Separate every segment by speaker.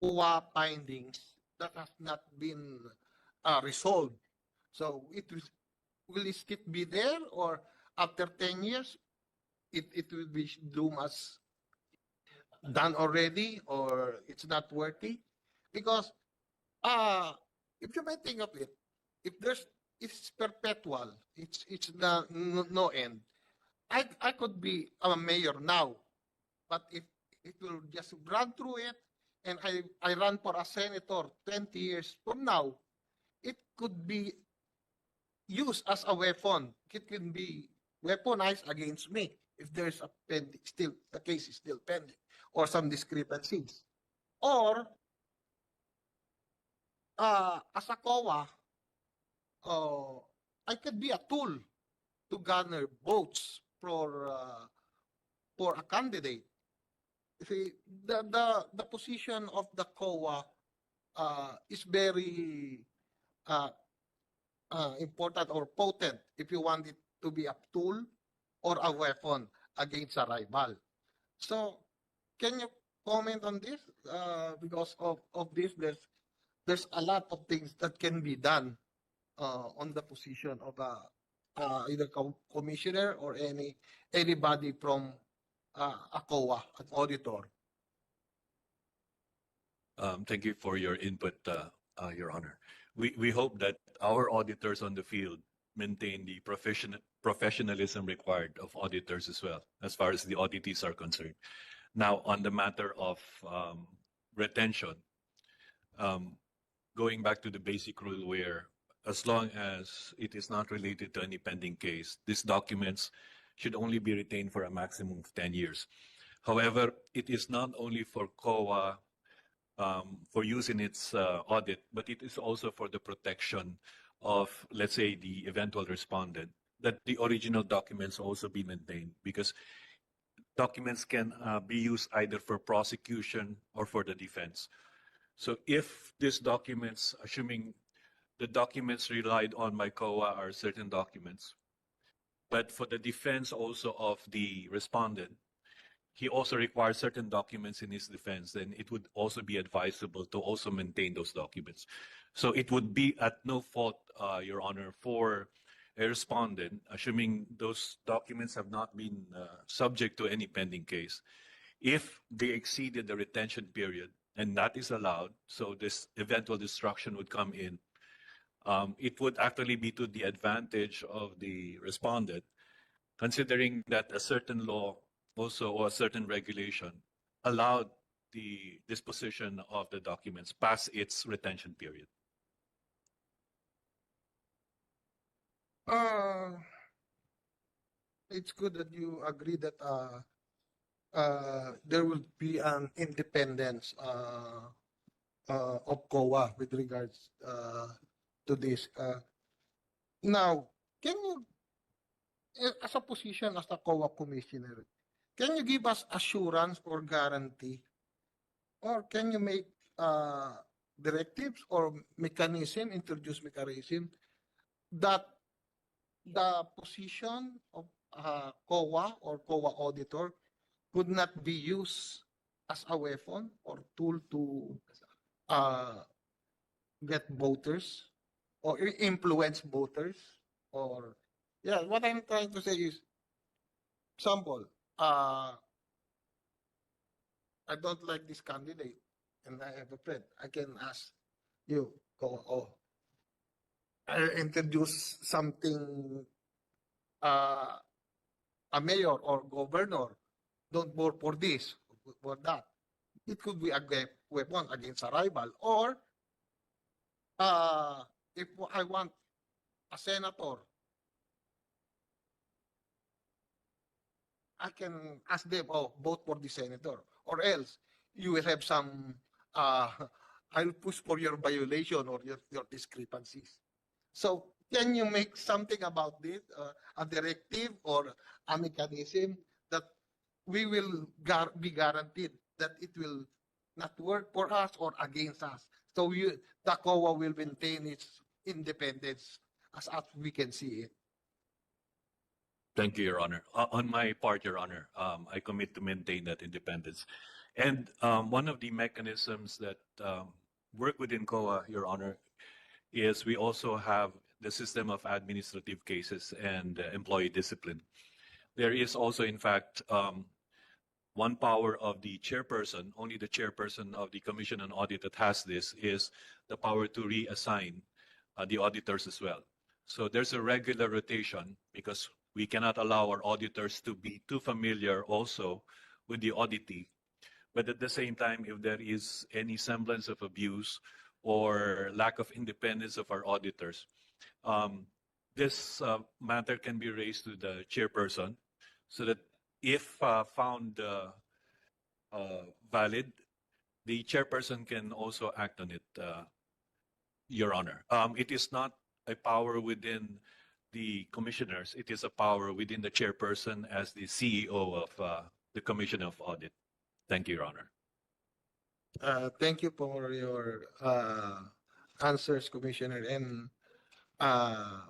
Speaker 1: COA findings that has not been uh, resolved. So it will, will it still be there or after 10 years, it, it will be doomed as done already or it's not worthy? Because uh, if you might think of it, if there's it's perpetual, it's it's no, no end. I I could be a mayor now, but if it will just run through it and I, I run for a senator 20 years from now, it could be used as a weapon. It can be weaponized against me if there's a pending, still, the case is still pending or some discrepancies. Or, uh, as a COA, uh, I could be a tool to garner votes for, uh, for a candidate. See, the, the, the position of the COA uh, is very uh, uh, important or potent if you want it to be a tool or a weapon against a rival. So, can you comment on this? Uh, because of, of this, there's, there's a lot of things that can be done uh, on the position of a uh, either co- commissioner or any anybody from uh, a COA, an auditor.
Speaker 2: Um, Thank you for your input, uh, uh, Your Honor. We, we hope that our auditors on the field maintain the profession, professionalism required of auditors as well, as far as the auditees are concerned. Now, on the matter of um, retention, um, going back to the basic rule where as long as it is not related to any pending case, these documents should only be retained for a maximum of 10 years. However, it is not only for COA um, for use in its uh, audit, but it is also for the protection of, let's say, the eventual respondent, that the original documents also be maintained because documents can uh, be used either for prosecution or for the defense. So if these documents, assuming the documents relied on by COA are certain documents, but for the defense also of the respondent, he also requires certain documents in his defense, then it would also be advisable to also maintain those documents. So it would be at no fault, uh, Your Honor, for a respondent, assuming those documents have not been uh, subject to any pending case, if they exceeded the retention period, and that is allowed, so this eventual destruction would come in, um, it would actually be to the advantage of the respondent, considering that a certain law also or a certain regulation allowed the disposition of the documents past its retention period.
Speaker 1: Uh, it's good that you agree that uh, uh, there will be an independence uh, uh, of COA with regards uh, to this. Uh, now, can you, eh, as a position as a COA commissioner, can you give us assurance or guarantee, or can you make uh, directives or mechanism, introduce mechanism that the position of uh, COA or COA auditor could not be used as a weapon or tool to uh, get voters or influence voters or yeah what i'm trying to say is example uh i don't like this candidate and i have a friend i can ask you go oh I introduce something uh a mayor or governor don't vote for this for that. It could be a we- weapon against a rival or uh if i want a senator i can ask them oh vote for the senator. Or else you will have some uh i'll push for your violation or your, your discrepancies. So can you make something about this, uh, a directive or a mechanism that we will gar- be guaranteed that it will not work for us or against us? So you, the COA will maintain its independence as, as we can see it.
Speaker 2: Thank you, Your Honor. Uh, On my part, Your Honor, um, I commit to maintain that independence. And um, one of the mechanisms that um, work within COA, Your Honor, is we also have the system of administrative cases and uh, employee discipline. There is also, in fact, um, one power of the chairperson, only the chairperson of the Commission on Audit that has this, is the power to reassign uh, the auditors as well. So there's a regular rotation because we cannot allow our auditors to be too familiar also with the auditee. But at the same time, if there is any semblance of abuse or lack of independence of our auditors, um, this uh, matter can be raised to the chairperson so that if uh, found uh, uh, valid, the chairperson can also act on it, uh, Your Honor. Um, It is not a power within the commissioners. It is a power within the chairperson as the CEO of uh, the Commission of Audit. Thank you, Your Honor.
Speaker 1: Uh, thank you for your answers, Commissioner. And I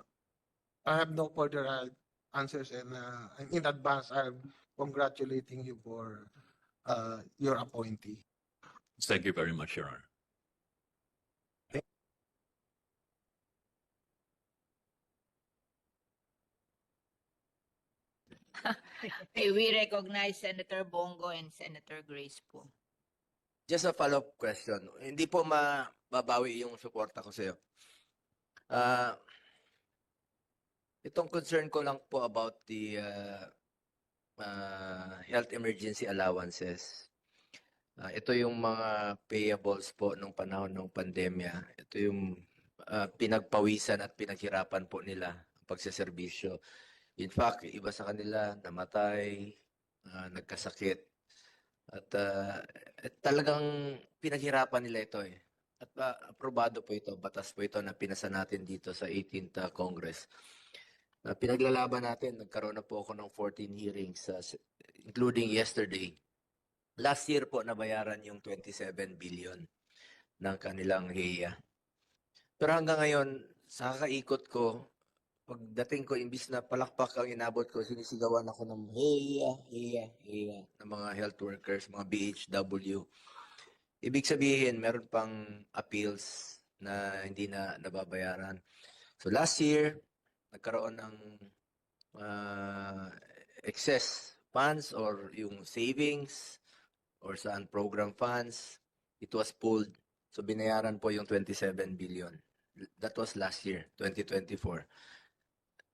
Speaker 1: have no further answers. And uh, in advance, I'm congratulating you for uh, your appointee.
Speaker 2: Thank you very much, Your Honor.
Speaker 3: We recognize Senator Bongo and Senator Grace po.
Speaker 4: Just a follow-up question. Hindi po mababawi yung suporta ko sa iyo. Ah, itong concern ko lang po about the uh, uh, health emergency allowances. Ah, ito yung mga payables po nung panahon ng pandemya. Ito yung ah, pinagpawisan at pinaghirapan po nila ang pagseserbisyo. In fact, iba sa kanila namatay, ah, nagkasakit. At at talagang pinaghirapan nila ito eh. At ah, aprobado po ito, batas po ito na pinasa natin dito sa 18th ah, Congress. Na pinaglalaban natin, nagkaroon na po ako ng 14 hearings, ah, s- including yesterday. Last year po nabayaran yung 27 billion ng kanilang HEA. Pero hanggang ngayon, sa kakaikot ko, pagdating ko, imbis na palakpak ang inabot ko, sinisigawan ako ng HEA, HEA, HEA, ng mga health workers, mga BHW. Ibig sabihin, meron pang appeals na hindi na nababayaran. So last year, nagkaroon ng ah, excess funds or yung savings or sa unprogrammed funds, it was pulled. So binayaran po yung 27 billion. That was last year, 2024.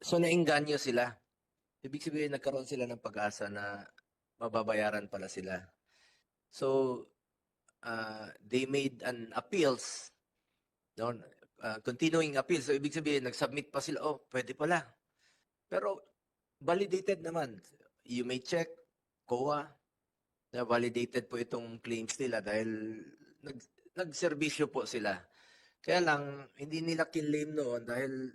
Speaker 4: So nainganyo sila. Ibig sabihin, nagkaroon sila ng pag-asa na mababayaran pala sila. So, uh, they made an appeals, no, uh, continuing appeals. So, ibig sabihin, nag-submit pa sila, oh, pwede pala. Pero, validated naman. You may check, COA, na validated po itong claims nila dahil nag, nagserbisyo po sila. Kaya lang, hindi nila kinlaim noon dahil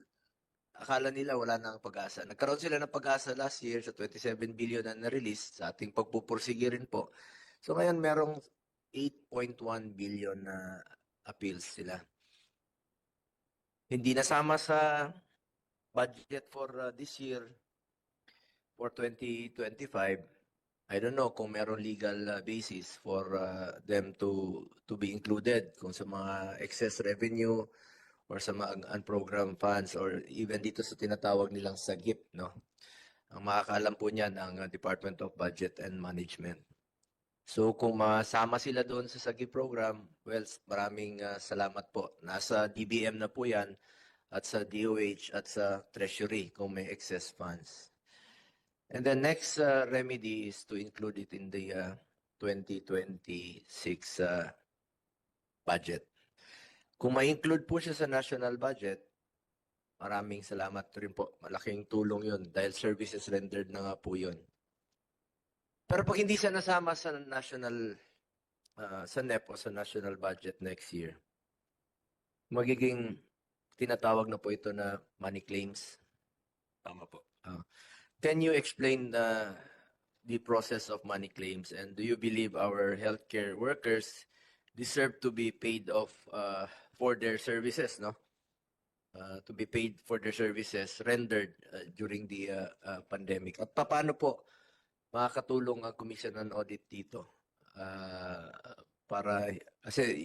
Speaker 4: akala nila wala na ang pag-asa. Nagkaroon sila ng pag-asa last year sa 27 billion na na-release sa ating pagpupursige rin po. So ngayon merong 8.1 billion na appeals sila. Hindi nasama sa budget for uh, this year for 2025. I don't know kung meron legal uh, basis for uh, them to to be included kung sa mga excess revenue or sa mga unprogrammed funds or even dito sa tinatawag nilang SAGIP, no? Ang makakaalam po niyan ang uh, Department of Budget and Management. So kung masama sila doon sa SAGIP program, well, maraming uh, salamat po. Nasa DBM na po yan at sa DOH at sa Treasury kung may excess funds. And the next uh, remedy is to include it in the uh, 2026 uh, budget. Kung ma-include po siya sa national budget, maraming salamat rin po. Malaking tulong yun dahil services rendered na nga po yun. Pero pag hindi siya nasama sa national ah, sa NEP o sa national budget next year, magiging tinatawag na po ito na money claims.
Speaker 2: Tama po.
Speaker 4: Can you explain the the process of money claims and do you believe our healthcare workers deserve to be paid off uh, for their services, no? Uh, to be paid for their services rendered uh, during the uh, uh, pandemic. At paano po makakatulong ang Commission on Audit dito? ah, para kasi